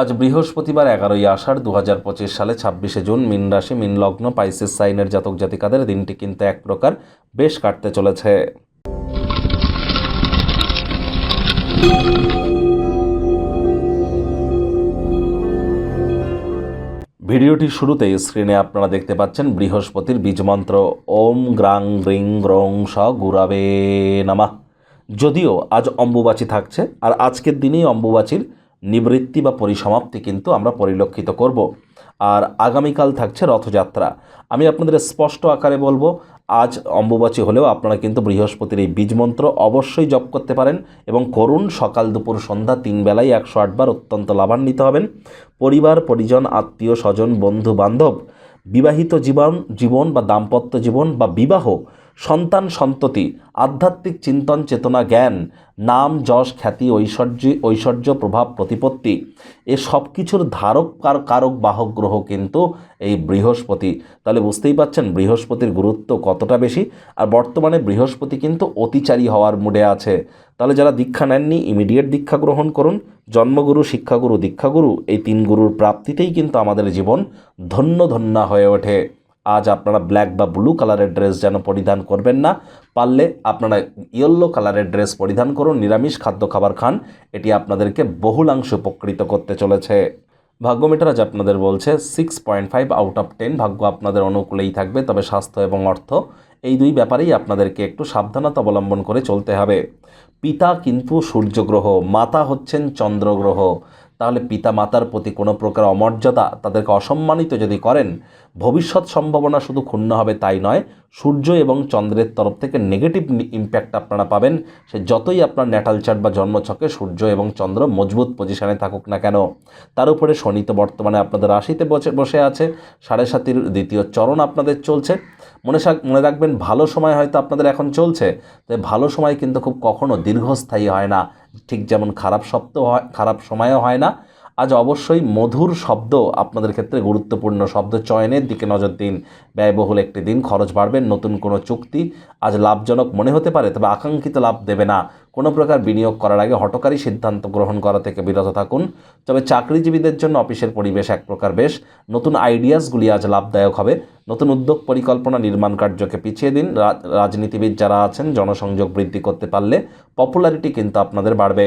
আজ বৃহস্পতিবার এগারোই আষাঢ় দু হাজার পঁচিশ সালে ছাব্বিশে জুন মিন রাশি, মিন লগ্ন, পাইসিস সাইনের জাতক জাতিকাদের দিনটি কিন্তু এক প্রকার বেশ কাটতে চলেছে। ভিডিওটির শুরুতেই স্ক্রিনে আপনারা দেখতে পাচ্ছেন বৃহস্পতির বীজমন্ত্র ওম গ্রাং গ্রিং গ্রং স গুরাবে নামা। যদিও আজ অম্বুবাচী থাকছে, আর আজকের দিনেই অম্বুবাচীর নিবৃত্তি বা পরিসমাপ্তি কিন্তু আমরা পরিলক্ষিত করব। আর আগামীকাল থাকছে রথযাত্রা। আমি আপনাদের স্পষ্ট আকারে বলব, আজ অম্বুবাচী হলেও আপনারা কিন্তু বৃহস্পতির এই বীজমন্ত্র অবশ্যই জপ করতে পারেন এবং করুন, সকাল দুপুর সন্ধ্যা তিন বেলায় একশো আটবার অত্যন্ত লাভান্বিত হবেন। পরিবার, পরিজন, আত্মীয়, স্বজন, বন্ধু, বান্ধব, বিবাহিত জীবন জীবন বা দাম্পত্য জীবন বা বিবাহ সন্তান সন্ততি, আধ্যাত্মিক চিন্তন চেতনা জ্ঞান, নাম, যশ, খ্যাতি, ঐশ্বর্য ঐশ্বর্য প্রভাব, প্রতিপত্তি, এ সব কিছুর ধারক কার, কারক, বাহক, গ্রহ কিন্তু এই বৃহস্পতি। তাহলে বুঝতেই পাচ্ছেন বৃহস্পতির গুরুত্ব কতটা বেশি, আর বর্তমানে বৃহস্পতি কিন্তু অতিচারী হওয়ার মুডে আছে। তাহলে যারা দীক্ষা নেননি ইমিডিয়েট দীক্ষা গ্রহণ করুন। জন্মগুরু, শিক্ষাগুরু, দীক্ষাগুরু, এই তিন গুরুর প্রাপ্তিতেই কিন্তু আমাদের জীবন ধন্য ধন্য হয়ে ওঠে। আজ আপনারা ব্ল্যাক বা ব্লু কালারের ড্রেস যেন পরিধান করবেন না, পারলে আপনারা ইয়েলো কালারের ড্রেস পরিধান করুন, নিরামিষ খাদ্য খাবার খান, এটি আপনাদেরকে বহুলাংশে উপকৃত করতে চলেছে। ভাগ্যমিটার আজ আপনাদের বলছে six point five out of ten ভাগ্য আপনাদের অনুকূলেই থাকবে, তবে স্বাস্থ্য এবং অর্থ, এই দুই ব্যাপারেই আপনাদেরকে একটু সাবধানতা অবলম্বন করে চলতে হবে। পিতা কিন্তু সূর্যগ্রহ মাতা হচ্ছেন চন্দ্রগ্রহ তাহলে পিতা মাতার প্রতি কোনো প্রকার অমর্যাদা তাদেরকে অসম্মানিত যদি করেন ভবিষ্যৎ সম্ভাবনা শুধু ক্ষুণ্ণ হবে তাই নয়, সূর্য এবং চন্দ্রের তরফ থেকে নেগেটিভ ইম্প্যাক্ট আপনারা পাবেন। সে যতই আপনার ন্যাটাল চার্ট বা জন্মছকে সূর্য এবং চন্দ্র মজবুত পজিশানে থাকুক না কেন, তার উপরে শনি তো বর্তমানে আপনাদের রাশিতে বসে আছে। সাড়ে সাতির দ্বিতীয় চরণ আপনাদের চলছে। মনে মনে রাখবেন, ভালো সময় হয়তো আপনাদের এখন চলছে, তবে ভালো সময় কিন্তু খুব কখনো দীর্ঘস্থায়ী হয় না। ঠিক যেমন খারাপ শব্দ হয়, খারাপ সময়ও হয় না। আজ অবশ্যই মধুর শব্দ আপনাদের ক্ষেত্রে গুরুত্বপূর্ণ শব্দ। চয়নের দিকে নজর দিন। ব্যয়বহুল একটি দিন, খরচ বাড়বে, নতুন কোনো চুক্তি আজ লাভজনক মনে হতে পারে, তবে আকাঙ্ক্ষিত লাভ দেবে না। কোনো প্রকার বিনিয়োগ করার আগে হটকারী সিদ্ধান্ত গ্রহণ করা থেকে বিরত থাকুন। তবে চাকরিজীবীদের জন্য অফিসের পরিবেশ এক প্রকার বেশ। নতুন আইডিয়াসগুলি আজ লাভদায়ক হবে। নতুন উদ্যোগ পরিকল্পনা নির্মাণ কার্যকে পিছিয়ে দিন। রাজনীতিবিদ যারা আছেন, জনসংযোগ বৃদ্ধি করতে পারলে পপুলারিটি কিন্তু আপনাদের বাড়বে।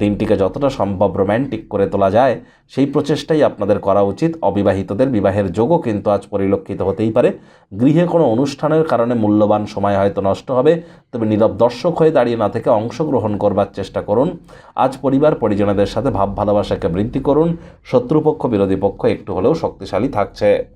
দিনটিকে যতটা সম্ভব রোম্যান্টিক করে তোলা যায়, সেই প্রচেষ্টাই আপনাদের করা উচিত। অবিবাহিতদের বিবাহের যোগও কিন্তু আজ পরিলক্ষিত হতেই পারে। গৃহে কোনো অনুষ্ঠানের কারণে মূল্যবান সময় হয়তো নষ্ট হবে, তবে নীরব দর্শক হয়ে দাঁড়িয়ে না থেকে অংশগ্রহণ করবার চেষ্টা করুন। আজ পরিবার পরিজনদের সাথে ভাব ভালোবাসাকে বৃদ্ধি করুন। শত্রুপক্ষ, বিরোধী পক্ষ একটু হলেও শক্তিশালী থাকছে।